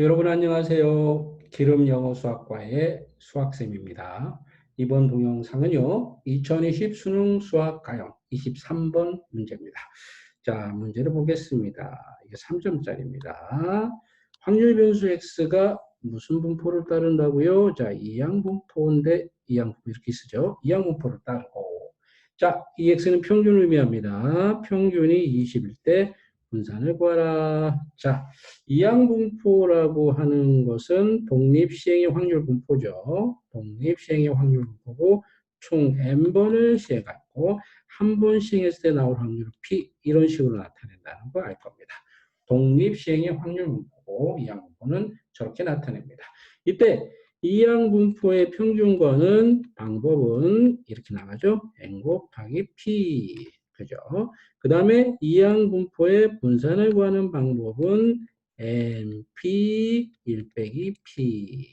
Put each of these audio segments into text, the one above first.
여러분 안녕하세요. 기름 영어 수학과의 수학쌤입니다. 이번 동영상은요. 2020 수능 수학 가형 23번 문제입니다. 자, 문제를 보겠습니다. 이게 3점짜리입니다. 확률 변수 x가 무슨 분포를 따른다고요? 자, 이항분포인데 이항분포 이렇게 쓰죠. 이항분포를 따르고 자, 이 x는 평균을 의미합니다. 평균이 20일 때 분산을 구하라. 자, 이항분포라고 하는 것은 독립시행의 확률 분포죠. 독립시행의 확률 분포고 총 n번을 시행하고 한 번 시행했을 때 나올 확률 p 이런 식으로 나타낸다는 거 알 겁니다. 독립시행의 확률 분포고 이항분포는 저렇게 나타냅니다. 이때 이항분포의 평균권은 방법은 이렇게 나가죠. n 곱하기 p 그죠? 그 다음에 이항분포의 분산을 구하는 방법은 NP 1 빼기 P.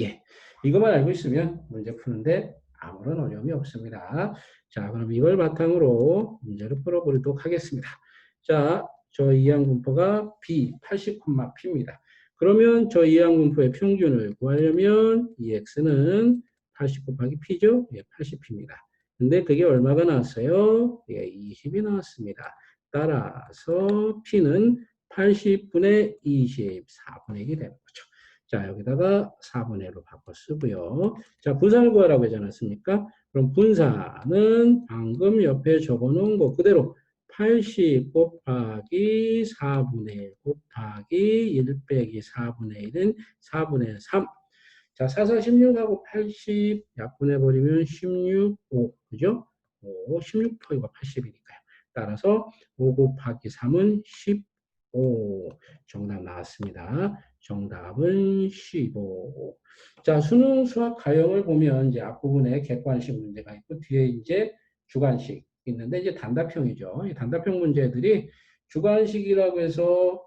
예. 이것만 알고 있으면 문제 푸는데 아무런 어려움이 없습니다. 자, 그럼 이걸 바탕으로 문제를 풀어보도록 하겠습니다. 자, 저 이항분포가 B 80,P입니다. 그러면 저 이항분포의 평균을 구하려면 이 X는 80 곱하기 P죠? 예, 80P입니다. 근데 그게 얼마가 나왔어요? 예, 20이 나왔습니다. 따라서 P는 80분의 24분의 1이 되는 거죠. 자, 여기다가 4분의 1로 바꿔 쓰고요. 자, 분산을 구하라고 하지 않았습니까? 그럼 분산은 방금 옆에 적어놓은 거 그대로 80 곱하기 4분의 1 곱하기 1 빼기 4분의 1은 4분의 3. 자, 4, 4, 16하고 80 약분해버리면 16, 5. 그죠? 5, 16%가 80이니까요. 따라서 5 곱하기 3은 15. 정답 나왔습니다. 정답은 15. 자, 수능 수학 가형을 보면 이제 앞부분에 객관식 문제가 있고 뒤에 이제 주관식 있는데 이제 단답형이죠. 이 단답형 문제들이 주관식이라고 해서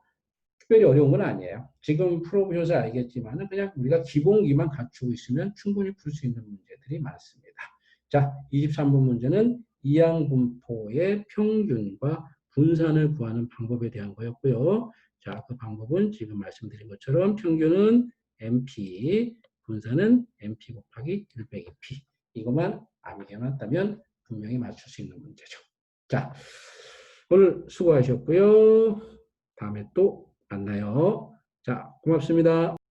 특별히 어려운 건 아니에요. 지금 풀어보셔서 알겠지만 그냥 우리가 기본기만 갖추고 있으면 충분히 풀 수 있는 문제들이 많습니다. 자, 23번 문제는 이항분포의 평균과 분산을 구하는 방법에 대한 거였고요. 자, 그 방법은 지금 말씀드린 것처럼 평균은 MP, 분산은 MP 곱하기 1 빼기 P. 이것만 암기해 놨다면 분명히 맞출 수 있는 문제죠. 자, 오늘 수고하셨고요. 다음에 또 만나요. 자, 고맙습니다.